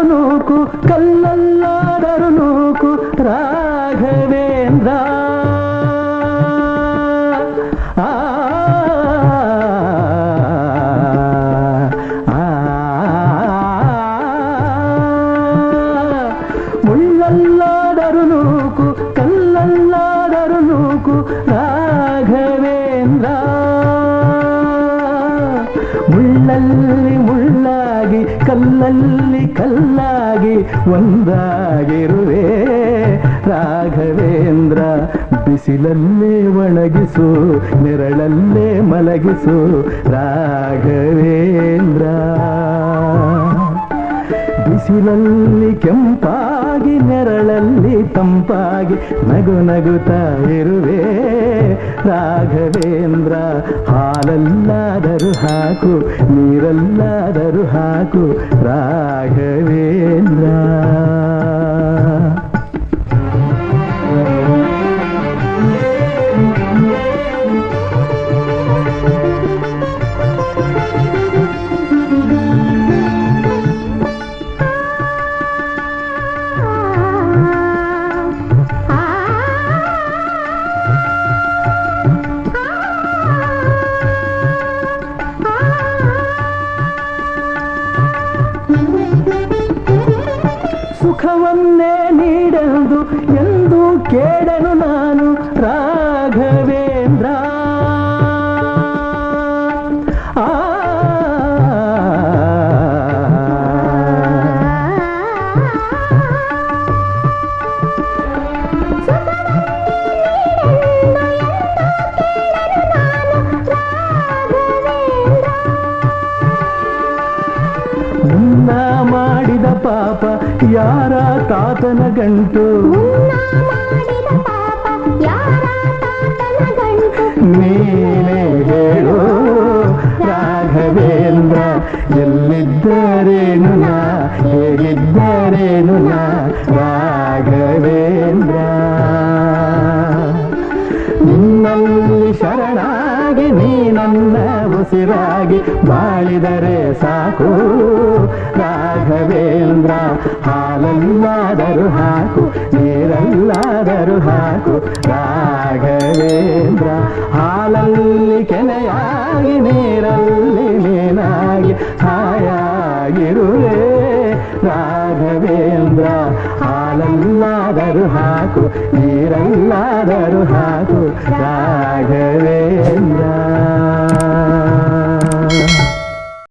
కళ్ళల్లాడరు నూకు కల్లల్లాడరు నూకు రాఘవేంద్ర ముళ్ళల్లాడరు నూకు నూకు రాఘవేంద్ర. ముళ్ళల్లి ముళ్ళ ಮುಳ್ಳಾಗಿ ಕಲ್ಲಲ್ಲಿ ಕಲ್ಲಾಗಿ ಒಂದಾಗಿರುವೆ. ರಾಘವೇಂದ್ರ ಬಿಸಿಲಲ್ಲೇ ಒಣಗಿಸು ನೆರಳಲ್ಲೇ ಮಲಗಿಸು. ರಾಘವೇಂದ್ರ. ಬಿಸಿಲಲ್ಲಿ ಕೆಂಪಾಗಿ ನೆರಳಲ್ಲಿ ತಂಪಾಗಿ ನಗು ನಗುತ್ತಾ ಇರುವೆ. ರಾಘವೇಂದ್ರ ಹಾಲಲ್ಲಾದರೂ ಹಾಕು ನೀರಲ್ಲಾದರೂ ಹಾಕು. ರಾಘವೇಂದ್ರ. ಸುಖವನ್ನೇ ನೀಡದು ಎಂದು ಕೇಳನು ನಾನು ರಾಘವೇಂದ್ರ. ಆ. ಮುನ್ನ ಮಾಡಿದ ಪಾಪ ಯಾರ ತಾತನ ಗಂಟು? ನೀನೇ ಹೇಳು ರಾಘವೇಂದ್ರ ಎಲ್ಲಿದ್ದರೇನು ನಾ? ಹೇಗಿದ್ದರೇನು ನಾ? ರಾಘವೇಂದ್ರ. ನಿನ್ನಲ್ಲಿ ಶರಣಾಗಿ ನೀ ನನ್ನ ಉಸಿರಾಗಿ ಬಾಳಿದರೆ ಸಾಕು. ರಾಘವೇಂದ್ರ ಹಾಲಲ್ಲಾದರೂ ಹಾಕು ನೀರಲ್ಲಾದರೂ ಹಾಕು ರಾಘವೇಂದ್ರ ಹಾಲಲ್ಲಿ ಕೆನೆಯಾಗಿ ನೀರಲ್ಲಿ ನೀನಾಗಿ ಹಾಯಾಗಿರುವೆ ರಾಘವೇಂದ್ರ ಹಾಲಲ್ಲಾದರೂ ಹಾಕು ನೀರಲ್ಲಾದರೂ ಹಾಕು ರಾಘವೇಂದ್ರ